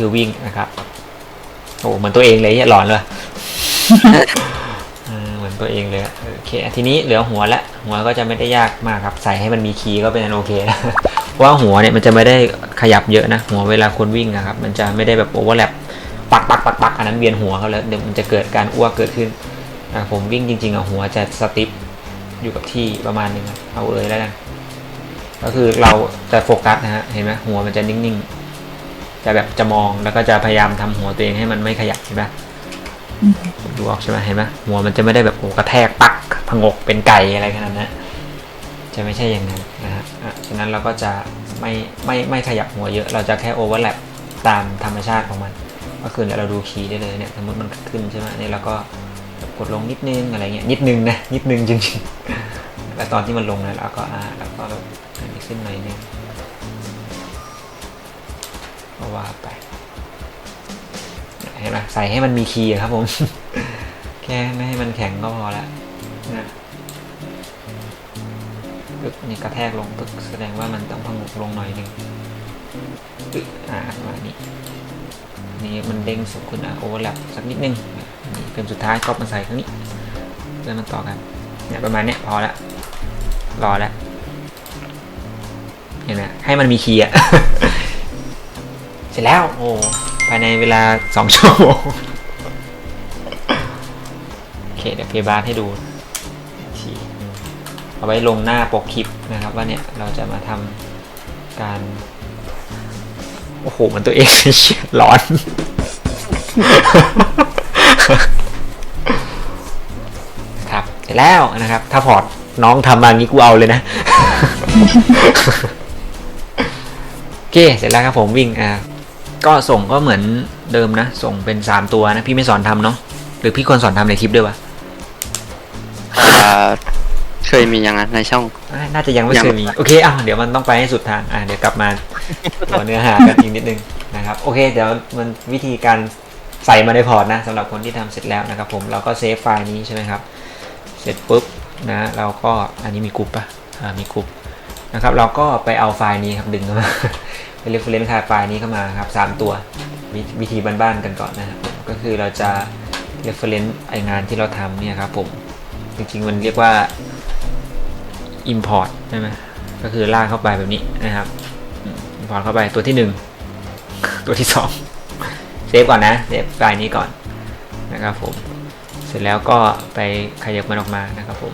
นี่คือวิ่งนะครับ โอ้เหมือนตัวเองเลยเหี้ยหลอนเลยเออเหมือนตัวเองเลยอะโอเคทีนี้เหลือหัวละหัวก็จะไม่ได้ยากมากครับ ใส่ให้มันมีคีย์ก็เป็นอันโอเคนะเพราะว่าหัวเนี่ยมันจะไม่ได้ขยับเยอะนะ หัวเวลาคนวิ่งนะครับ มันจะไม่ได้แบบโอเวอร์แลปปักปักปักปักอันนั้นเวียนหัวเขาแล้วเดี๋ยวมันจะเกิดการอ้วกเกิดขึ้นอะผมวิ่งจริงๆอะหัวจะสติปอยู่กับที่ประมาณหนึงอะเอาเอยแล้วกันก็คือเราจะโฟกัสนะฮะเห็นไหมหัวมันจะนิ่งๆ จะแบบจะมองแล้วก็จะพยายามทำหัวตัวเองให้มันไม่ขยับเห็นไหมดูออกใช่ไหมเห็นไหมหัวมันจะไม่ได้แบบโอ้กระแทกปักผงกเป็นไก่อะไรขนาดนั้นจะไม่ใช่อย่างนั้นนะฮะฉะนั้นเราก็จะไม่ไม่ไม่ขยับหัวเยอะ เราจะแค่โอเวอร์แลปตามธรรมชาติของมัน ก็คือเนี่ยเราดูคีย์ได้เลยเนี่ยสมมติมันขึ้นใช่ไหมเนี่ยเราก็กดลงนิดนึงอะไรเงี้ยนิดนึงนะนิดนึงจริงๆแล้วตอนที่มันลงเนี่ยเราก็อ่าเราก็แบบอันนี้ขึ้นหน่อยนึง ว่าไปเห็นไหมใส่ให้มันมีคีย์ครับผม แค่ไม่ให้มันแข็งก็พอละนะปึ๊กนี่กระแทกลงปึ๊กแสดงว่ามันต้องพงกลงหน่อยหนึงปึ๊กอ่ามานี้นี่มันเด้งสูงขึ้นอะโอเวอร์แลปสักนิดนึงนี่เป็นสุดท้ายก็มาใส่ข้างนี้เพื่อมันต่อกันเนี่ยประมาณเนี้ยพอละรอและเห็นไหมให้มันมีคีย์อะ เสร็จแล้วโอ้ภายในเวลาสองชั่วโมงโอเคเดี๋ยวเพย์บาร์ให้ดูทีเอาไว้ลงหน้าปกคลิปนะครับว่าเนี่ยเราจะมาทำการ โอ้โห มันตัวเองเชียร้อน ครับเสร็จแล้วนะครับ ถ้าพอร์ตน้องทำมางี้กูเอาเลยนะ โอเค เสร็จแล้วครับผมวิ่งอ่า ก็ส่งก็เหมือนเดิมนะ ส่งเป็น 3 ตัวนะ พี่ไม่สอนทำเนาะหรือพี่ควรสอนทำในคลิปด้วยวะอ่าเคยมียังไงในช่องอ่าน่าจะยังไม่ยังเคยมี โอเคอะเดี๋ยวมันต้องไปให้สุดทางอะเดี๋ยวกลับมาตัวเนื้อหากันอีกนิดนึงนะครับ โอเค เดี๋ยวมันวิธีการใส่มาในพอร์ตนะสำหรับคนที่ทำเสร็จแล้วนะครับ ผมเราก็เซฟไฟล์นี้ใช่ไหมครับ เสร็จปุ๊บนะ เราก็อันนี้มีกรุ๊ปปะอ่ามีกรุ๊ปนะครับ เราก็ไปเอาไฟล์นี้ครับดึงเข้ามา ไปเรฟเฟรนซ์ไฟล์นี้เข้ามาครับสามตัววิธีบ้านๆกันก่อนนะครับก็คือเราจะ reference ไองานที่เราทำเนี่ยครับผมจริงๆมันเรียกว่า import ใช่ไหมก็คือลากเข้าไปแบบนี้นะครับอืม import เข้าไปตัวที่หนึ่งตัวที่สองเซฟก่อนนะเซฟไฟล์นี้ก่อนนะครับผมเสร็จแล้วก็ไปขยับมันออกมานะครับผม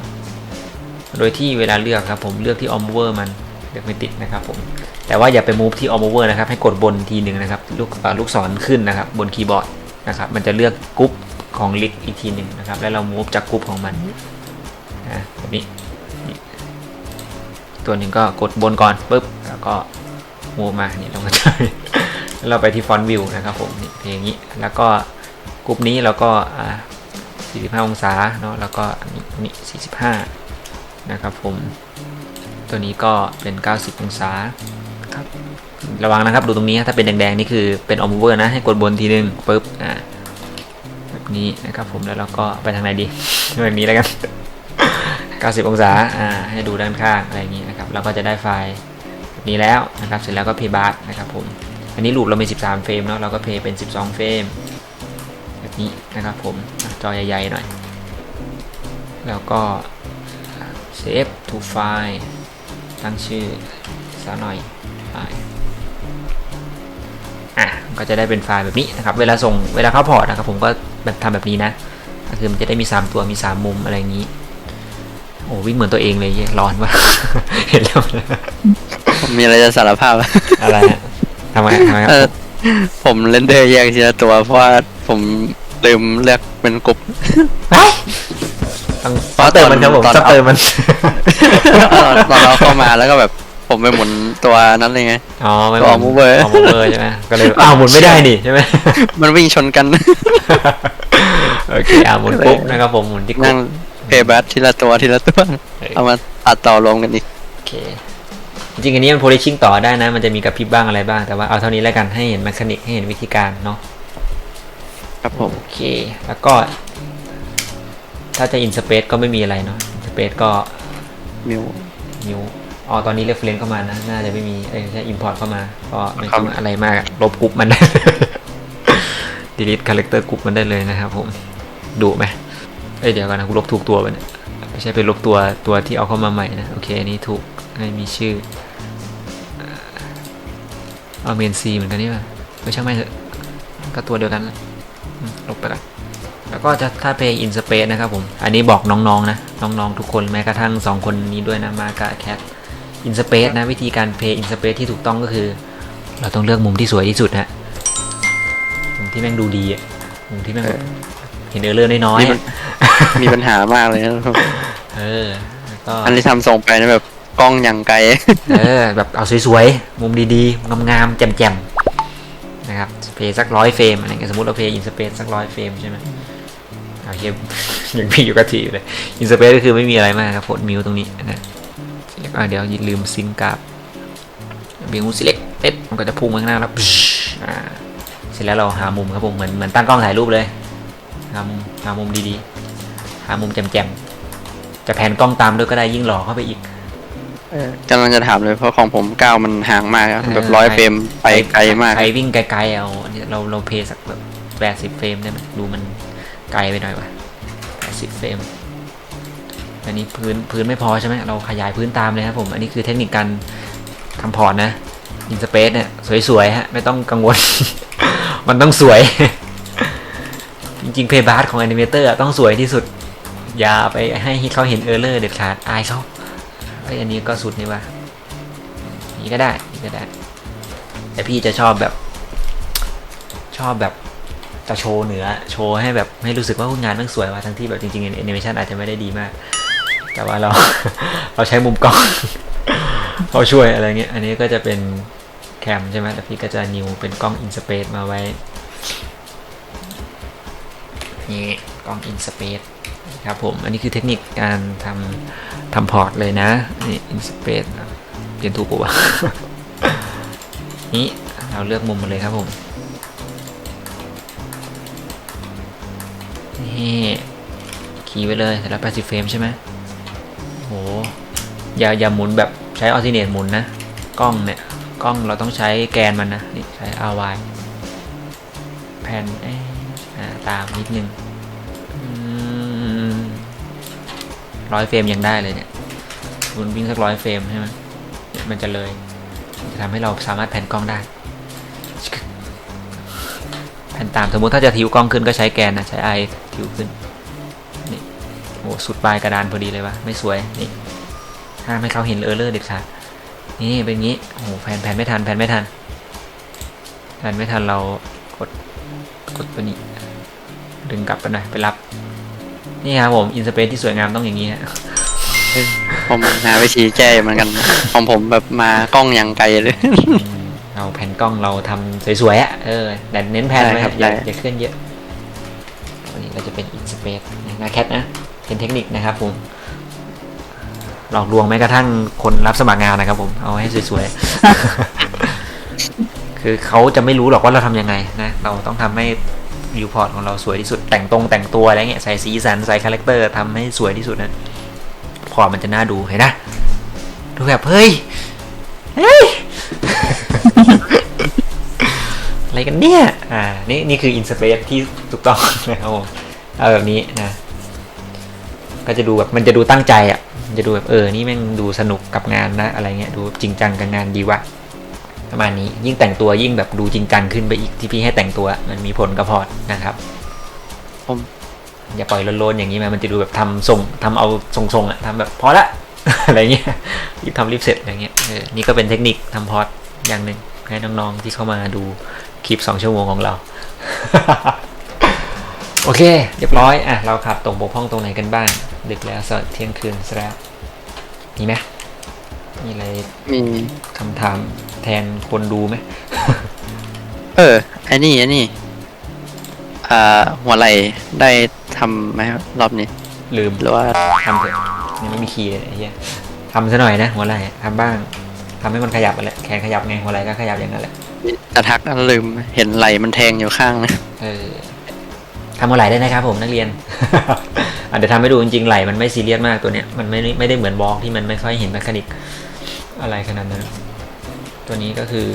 โดยที่เวลาเลือกครับผมเลือกที่ Mover มันเลือกไม่ติดนะครับผม แต่ว่าอย่าไป move ที่ Mover นะครับ ให้กดบนทีหนึ่งนะครับ ลูกลูกศรขึ้นนะครับ บนคีย์บอร์ดนะครับ มันจะเลือกกรุ๊ปของลิกอีกทีหนึ่งนะครับ แล้วเรา move จากกรุ๊ปของมันนะแบบนี้ ตัวหนึ่งก็กดบนก่อนปุ๊บ แล้วก็ move มา นี่เราก็จะแล้วเราไปที่ font view นะครับผมนี่เพลงอย่างนี้ แล้วก็กรุ๊ปนี้เราก็45 องศาเนาะ แล้วก็นี่นี่45 นะครับผม ตัวนี้ก็เป็น 90 องศา ระวังนะครับ ดูตรงนี้ถ้าเป็นแดงๆนี่คือเป็นออมเวอร์นะให้กดบนทีนึงปุ๊บอ่าแบบนี้นะครับผมแล้วเราก็ไปทางไหนดีแบบนี้แล้วกัน 90 องศาอ่าให้ดูด้านข้างอะไรอย่างนี้นะครับเราก็จะได้ไฟล์นี้แล้วนะครับเสร็จแล้วก็เพย์บาร์นะครับผมอันนี้ลูปเรามี 13 เฟรมเนาะเราก็เพย์เป็น 12 เฟรมแบบนี้นะครับผมจอใหญ่ๆหน่อย แล้วก็ save to file ตั้งชื่อสักหน่อยไฟล์อะ ก็จะได้เป็นไฟล์แบบนี้นะครับ เวลาส่งเวลาเข้าพอร์ตนะครับผมก็แบบทำแบบนี้นะก็คือมันจะได้มี 3 ตัวมี 3 มุมอะไรอย่างนี้ โอ้วิ่งเหมือนตัวเองเลยเหี้ยร้อนว่ะเห็นแล้วผมมีอะไรจะสารภาพอะไรฮะทำไมทำไมคเอรัอบผมเล่นเดอร์แยกทีละตัวเพราะว่าผมลืมเลือกเป็นกลุ่มต้องต้องเติมมันครับผมตอนต้องเติมมันตอนเราเข้ามาแล้วก็แบบ ผมไปหมุนตัวนั้นเลยไง อ๋อไม่ตัว mover ออมูเวอร์ใช่ไหมก็เลยอ้าวหมุนไม่ได้นี่ใช่ไหมมันวิ่งชนกัน โอเคอ่าหมุนปุ๊บนะครับผมหมุนที่กนั่ดงเพย์แบททีละตัวทีละตัว เอามาตัดต่อรวมกันอีก โอเค จริงๆอันนี้มันโพลิชิ่งต่อได้นะ มันจะมีกับพริบบ้างอะไรบ้าง แต่ว่าเอาเท่านี้แล้วกันให้เห็นแมคานิกให้เห็นวิธีการเนาะ ครับผม โอเค แล้วก็ ถ้าจะอินสเปซก็ไม่มีอะไรเนาะอินสเปซก็มิว นิ้ว อ๋อตอนนี้เรฟเฟรนเข้ามานะน่าจะไม่มีเอ้ยแค่อิมพอร์ตเข้ามาก็ไม่ต้องอะไรมากลบกรุ๊ปมันได้ delete character กรุ๊ปมันได้เลยนะครับผมดุไหมเอ้ยเดี๋ยวก่อนนะกูลบถูกตัวไปเนี่ยไม่ใช่ไปลบตัวตัวที่เอาเข้ามาใหม่นะโอเคอันนี้ถูกให้มีชื่อเอาเมนซีเหมือนกันนี่ป่ะไม่ใช่ไม่เถอะก็ตัวเดียวกันนะลบไปละแล้วก็จะถ้า Play in Space นะครับผม อันนี้บอกน้องๆนะ น้องๆ ทุกคนแม้กระทั่ง 2 คนนี้ด้วยนะ มากับแคท in Space นะวิธีการ Play in Space ที่ถูกต้องก็คือ เราต้องเลือกมุมที่สวยที่สุดนะมุมที่แม่งดูดีอะมุมที่แม่งแบบเห็นเออร์เลอร์น้อยๆนี่มัอะนมีปัญหามากเลยนะครับเออแล้วก็อันที่ทำส่งไปนะแบบกล้องอย่างไกล เออ แบบเอาสวยๆ มุมดีๆ งามๆ แจ่มๆ นะครับ เพย์สักร้อยเฟรมอะไรเงี้ยสมมติเราเพย์อินสเปซสักร้อยเฟรมใช่ไหมเอาเฮียยังพี่อยู่กับทีอยู่เลย อินสเปซก็คือไม่มีอะไรมากครับกดมิวตรงนี้นะ แล้วก็เดี๋ยวอย่าลืมซิงกับเบียงมูสิเล็กเอ็ดมันก็จะพุ่งมาข้างหน้าแล้วอ่าเสร็จแล้วเราหามุมครับผมเหมือนเหมือนตั้งกล้องถ่ายรูปเลยหามุมหามุมดีๆ หามุมแจ่มๆจะแผนกล้องตามด้วยก็ได้ยิ่งหล่อเข้าไปอีกกำลังจะถามเลยเพราะของผมก้าวมันห่างมากอะเออแบบร้อยใครเฟรมไปไกลมากใครวิ่งไกลๆเอาอันนี้เราเราเพย์สักแบบแปดสิบเฟรมได้ไหมดูมันไกลไปหน่อยวะแปดสิบเฟรม อันนี้พื้นพื้นไม่พอใช่ไหมเราขยายพื้นตามเลยครับผมอันนี้คือเทคนิคการทำพอร์ตนะอินสเปซเนี่ยสวยๆฮะไม่ต้องกังวล มันต้องสวย จริงๆเพย์บาร์ของแอนิเมเตอร์ต้องสวยที่สุด อย่าไปให้เขาเห็นเออร์เลอร์เด็ดขาดอายเขาเอ้ยอันนี้ก็สุดนี่ว่ะนี่ก็ได้นี่ก็ได้ แต่พี่จะชอบแบบ ชอบแบบจะโชว์เหนือ โชว์ให้แบบให้รู้สึกว่างานมันสวยว่ะทั้งที่แบบจริงๆแอนิเมชันอาจจะไม่ได้ดีมาก แต่ว่าเราเราใช้มุมกล้องเขาช่วยอะไรเงี้ย อันนี้ก็จะเป็นแคมใช่ไหมแล้วพี่ก็จะนิวเป็นกล้องอินสเปซมาไว้ นี่กล้องอินสเปซครับผม อันนี้คือเทคนิคการทำทำพอร์ตเลยนะ นี่อินสเปซเปลี่ยนถูกปะวะนี่เราเลือกมุมมาเลยครับผม นี่ คีย์ไว้เลยแต่ละ80เฟรมใช่ไหม อย่าอย่าหมุนแบบใช้ออ t ิเนตหมุนนะ กล้องเนี่ย กล้องเราต้องใช้แกนมันนะ นี่ใช้ RY แผ่นอ่าตามนิดนึงร้อยเฟรมยังได้เลยเนี่ยคุณวิ่งสักร้อยเฟรมใช่ไหมมันจะเลยจะทำให้เราสามารถแผ่นกล้องได้ แผ่นตามสมมติถ้าจะทิวกล้องขึ้นก็ใช้แกนนะ ใช้ไอทิวขึ้นนี่โอ้สุดปลายกระดานพอดีเลยวะไม่สวยนี่ ห้ามให้เขาเห็นเออร์เลอร์เด็ดขาดนี่เป็นงี้โอ้โหแผ่นแผ่นไม่ทันแผ่นไม่ทันแผ่นไม่ทันเรากดกดตัวนี้ ดึงกลับไปหน่อยไปรับ นี่ครับผมอินสเปซที่สวยงามต้องอย่างนี้ฮะผมหาวิธีแก้เหมือนกัน ของผมแบบมากล้องอย่างไกลเลยอืมเราแผ่นกล้องเราทำสวยๆอะเออแต่เน้นแผ่นได้ไว้ครับอย่าได้อย่าเคลื่อนเยอะวันนี้เราจะเป็นอินสเปซนะแคทนะเป็นเทคนิคนะครับผม หลอกลวงแม้กระทั่งคนรับสมัครงานนะครับผมเอาให้สวยๆ คือเขาจะไม่รู้หรอกว่าเราทำยังไงนะเราต้องทำให้วิวพอร์ตของเราสวยที่สุดแต่งตรงแต่งตัวอะไรเงี้ยใส่สีสันใส่คาแรคเตอร์ทำให้สวยที่สุดนะพอร์ตมันจะน่าดูเห็นนะดูแบบเฮ้ยเฮ้ยอะไรกันเนี่ย อ่า นี่นี่คืออินสเปซที่ถูกต้องนะครับผมเอาแบบนี้นะ ก็จะดูแบบมันจะดูตั้งใจอะมัน จะดูแบบเออนี่แม่งดูสนุกกับงานนะอะไรเงี้ยดูจริงจังกับงานดีวะประมาณนี้ยิ่งแต่งตัวยิ่งแบบดูจริงจังขึ้นไปอีกที่พี่ให้แต่งตัวมันมีผลกับพอร์ตนะครับ ผมอย่าปล่อยโลนๆอย่างนี้มามันจะดูแบบทำทรงทำเอาทรงๆอะทำแบบพอละ อะไรเงี้ยรีบทำรีบเสร็จอะไรเงี้ยเออนี่ก็เป็นเทคนิคทำพอร์ตอย่างหนึ่งให้น้องๆที่เข้ามาดูคลิปสองชั่วโมงของเรา โอเค เรียบร้อยอะเราขัดตรงบกพร่องตรงไหนกันบ้าง ดึกแล้วสดเที่ยงคืนซะแล้วมีไหมมีอะไรมีคำถามแทนคนดูไหม เออไอ้นี่ไอ้นี่ อ่า หัวไหล่ได้ทำไหมครับรอบนี้ ลืมหรือว่าทำเถอะยังไม่มีคีย์เลยไอ้เหี้ยทำซะหน่อยนะหัวไหล่ทำบ้างทำให้มันขยับไปแหละแขนขยับไงหัวไหล่ก็ขยับอย่างนั้นแหละจะทักแล้วลืมเห็นไหล่มันแทงอยู่ข้างนะเออ ทำหัวไหลได้นะครับผมนักเรียนอะเดี๋ยวทำให้ดูจริงๆไหลมันไม่ซีเรียสมากตัวเนี้ยมันไม่ไม่ได้เหมือนบล็อกที่มันไม่ค่อยเห็นแมคานิกอะไรขนาดนั้น ตัวนี้ก็คือ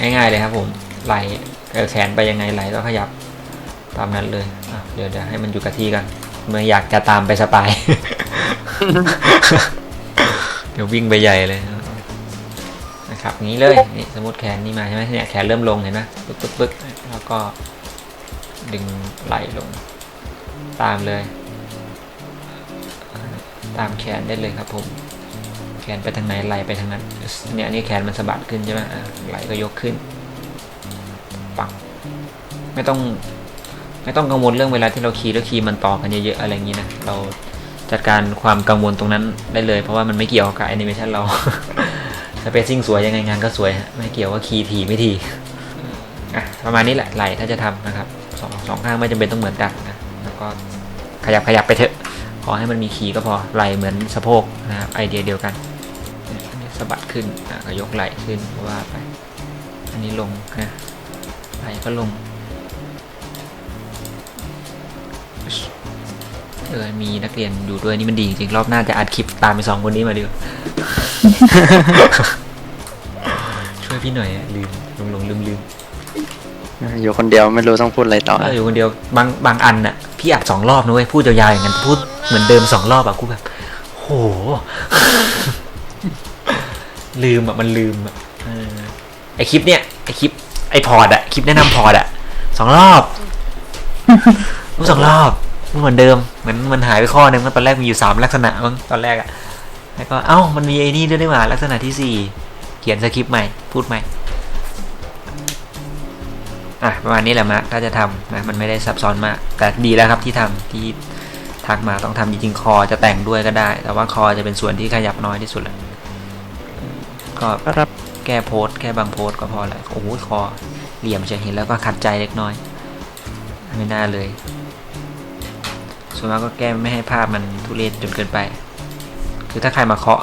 ง่ายๆเลยครับผมไหลเออแขนไปยังไงไหลก็ขยับตามนั้นเลยเดี๋ยวเดี๋ยวให้มันอยู่กับที่กันเมื่ออยากจะตามไปสปาย เดี๋ยววิ่งไปใหญ่เลยนะครับงี้เลยนี่สมมติแขนนี่มาใช่ไหมเนี่ยแขนเริ่มลงเห็นไหมปึ๊กปึ๊กปึ๊กแล้วก็ ดึงไหลลง ตามเลย ตามแขนได้เลยครับผม แขนไปทางไหนไหลไปทางนั้น เนี่ยอันนี่แขนมันสะบัดขึ้นใช่ไหมไหลก็ยกขึ้น ปัก ไม่ต้อง ไม่ต้องกังวลเรื่องเวลาที่เราคีย์แล้วคีย์มันต่อกันเยอะๆอะไรอย่างนี้นะ เราจัดการความกังวลตรงนั้นได้เลย เพราะว่ามันไม่เกี่ยวกับแอนิเมชันเราสเปซซิ่งสวยยังไงงานก็สวยฮะไม่เกี่ยวว่าคีย์ถี่ไม่ถี่อะประมาณนี้แหละไหลถ้าจะทำนะครับ สองสองข้างไม่จำเป็นต้องเหมือนกันนะแล้วก็ขยับขยับไปเถอะ ขอให้มันมีคีย์ก็พอไหลเหมือนสะโพกนะครับไอเดียเดียวกันเนี่ยอันนี้สะบัดขึ้นอะก็ยกไหลขึ้นว่าไป อันนี้ลงนะไหลก็ลงเออมีนักเรียนอยู่ด้วยนี่มันดีจริงๆรอบหน้าจะอัดคลิปตามไปสองคนนี้มาดีกว่าช่วยพี่หน่อยอะลืมลงลงลืมลืม อยู่คนเดียวไม่รู้ต้องพูดอะไรต่อเอออยู่คนเดียวบางบางอันน่ะพี่อัดสองรอบนะเว้ยพูดยาวๆอย่างนั้นพูดเหมือนเดิมสองรอบอะกูแบบโห ลืมอะมันลืมอะเออไอคลิปเนี้ยไอคลิปไอพอร์ดอะคลิปแนะนำพอร์ดอะสองรอบพูดสองรอบพูดเหมือนเดิมเหมือนมันหายไปข้อหนึงมันตอนแรกมีอยู่สามลักษณะมั้งตอนแรกอะแล้วก็เอ้ามันมีไอ้นี่ด้วยนี่หว่าลักษณะที่สี่เขียนสคริปต์ใหม่พูดใหม่ อะประมาณนี้แหละมะถ้าจะทำนะมันไม่ได้ซับซ้อนมาก แต่ดีแล้วครับที่ทำที่ทักมาต้องทำจริงๆคอจะแต่งด้วยก็ได้ แต่ว่าคอจะเป็นส่วนที่ขยับน้อยที่สุดแหละก็ครับแก้โพสต์แก้บางโพสต์ก็พอแหละโอ้โหคอเหลี่ยมจะเห็นแล้วก็ขัดใจเล็กน้อย ไม่น่าเลย ส่วนมากก็แก้ไม่ให้ภาพมันทุเรศจนเกินไป คือถ้าใครมาเคาะ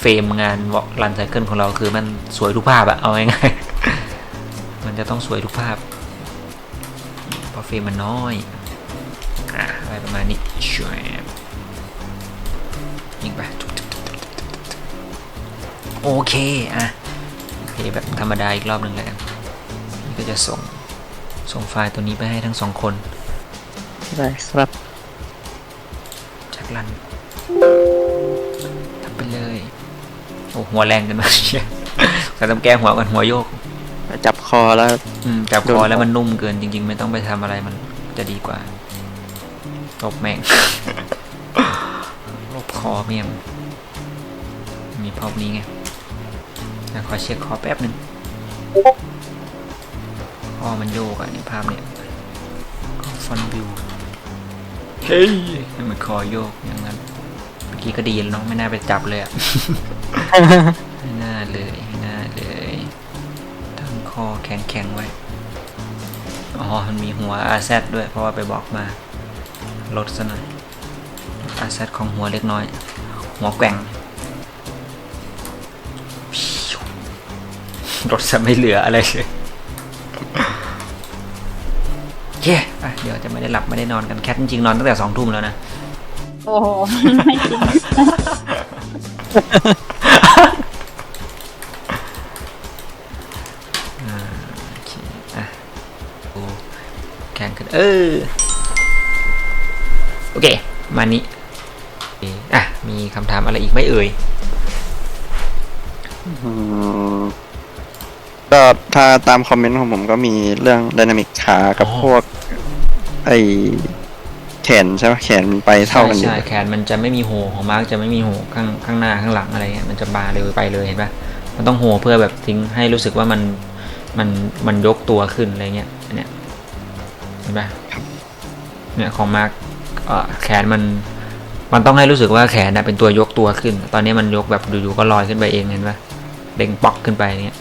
เฟรมงานวอลรันไซเคิลของเราคือมันสวยทุกภาพอะเอาง่ายๆมัน จะต้องสวยทุกภาพเพราะเฟรมมันน้อยอะอะไรประมาณนี้ช่วยยิงไปโอเคอะโอเคแบบธรรมดาอีกรอบหนึ่งแล้วกันนี่ก็จะส่งส่งไฟล์ตัวนี้ไปให้ทั้งสองคนได้ครับจากรันทำไปเลยโอ้หัวแรงกันมากเชี่ยแต่ต้องแก้หัวกันหัวโยก จับคอแล้ว อืมจับโดคนอแล้วมันนุ่มเกินจริง ๆ ไม่ต้องไปทำอะไรมันจะดีกว่าตบแม่งลบคอเมียมมีพอบนี้ไงแล้วขอเช็คคอแป๊บหนึ่งคอมันโยกอะนี่ภาพเนี่ยฟอนวิวเฮ้ยให้มันคอโยกอย่างนั้นเมื่อกี้ก็ดีแล้วเน้องไม่น่าไปจับเลยอะไม่น่าเลยไม่น่าเลย ตั้งคอแข็งๆไว้ อ๋อ มันมีหัว RZ ด้วย เพราะว่าไปบอกมา ลดซะหน่อย RZ ของหัวเล็กน้อย หัวแกว่งลดซะไม่เหลืออะไรเลยเคอ่เดี๋ยวจะไม่ได้หลับไม่ได้นอนกันแคทจริงๆนอนตั้งแต่สองทุ่มแล้วนะ โอ้โห แข่งกันเออ โอเค มานี้โอเคอะ มีคำถามอะไรอีกไหมเอ่ยอืมก็ถ้าตามคอมเมนต์ของผมก็มีเรื่องไดนามิกขากับอ๋อพวก ไอแขนใช่ไหมแขนมันไปเท่ากันอยู่ใช่ใช่แขนมันจะไม่มีโหของมาร์กจะไม่มีโหข้างข้างหน้าข้างหลังอะไรเงี้ยมันจะบาเลยไปเลยเห็นปะมันต้องโหเพื่อแบบทิ้งให้รู้สึกว่ามันมันมันยกตัวขึ้นอะไรเงี้ยอันเนี่ยเห็นปะเนี่ยของมาร์กเอ่อแขนมัน มันต้องให้รู้สึกว่าแขนน่ะเป็นตัวยกตัวขึ้น ตอนนี้มันยกแบบอยู่ๆก็ลอยขึ้นไปเองเห็นปะเด้งป๊อกขึ้นไปเงี้ย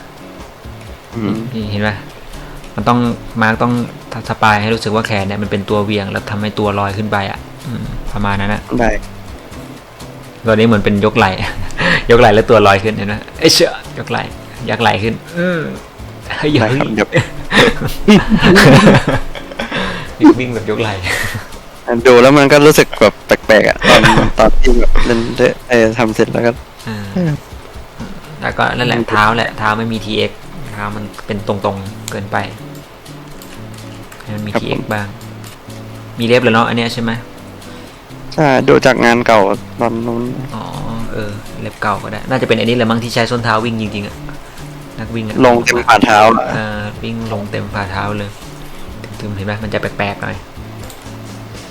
อืมนี่เห็นปะมันต้องมาร์กต้องสปายให้รู้สึกว่าแขนเนี่ยมันเป็นตัวเวียง แล้วทำให้ตัวลอยขึ้นไปอะอืมประมาณนั้นนะได้ตอนนี้เหมือนเป็นยกไหล่ยกไหล่แล้วตัวลอยขึ้นเห็นไหมเอ้ยเชื่อยกไหล่ยักไหล่ขึ้น อืมเฮ้ยได้ครับ เดี๋ยววิ่งแบบยกไหล่ดูแล้วมันก็รู้สึกแบบแปลกๆอะตอนตอนที่แบบเล่นเล่นเออทำเสร็จแล้วก็อ่าเออแต่ก็นั่นแหละเท้าแหละเท้าไม่มี TX เท้ามันเป็นตรงๆเกินไปให้มันมีครับ TX ผมบ้าง มีเล็บแล้วเนาะอันเนี้ยใช่ไหมใช่ดูจากงานเก่าตอนนู้นอ๋อเออเล็บเก่าก็ได้ น่าจะเป็นอันนี้แหละมั้งที่ใช้ส้นเท้าวิ่งจริงๆอะนักวิ่งอะลงเต็มฝ่าเท้าเออวิ่งลงเต็มฝ่าเท้าเลย ถึงๆเห็นไหมมันจะแปลกๆหน่อย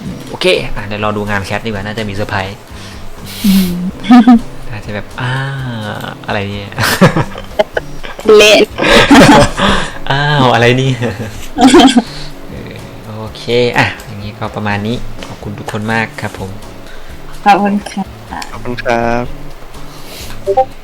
อืมโอเคอะเดี๋ยวรอดูงานแคทดีกว่าน่าจะมีเซอร์ไพรส์น่าจะแบบอ่าอะไรเนี่ยเละอ้าวอะไรนี่เออโอเคอะอย่างนี้ก็ประมาณนี้ขอบคุณทุกคนมากครับผมขอบคุณค่ะขอบคุณครับ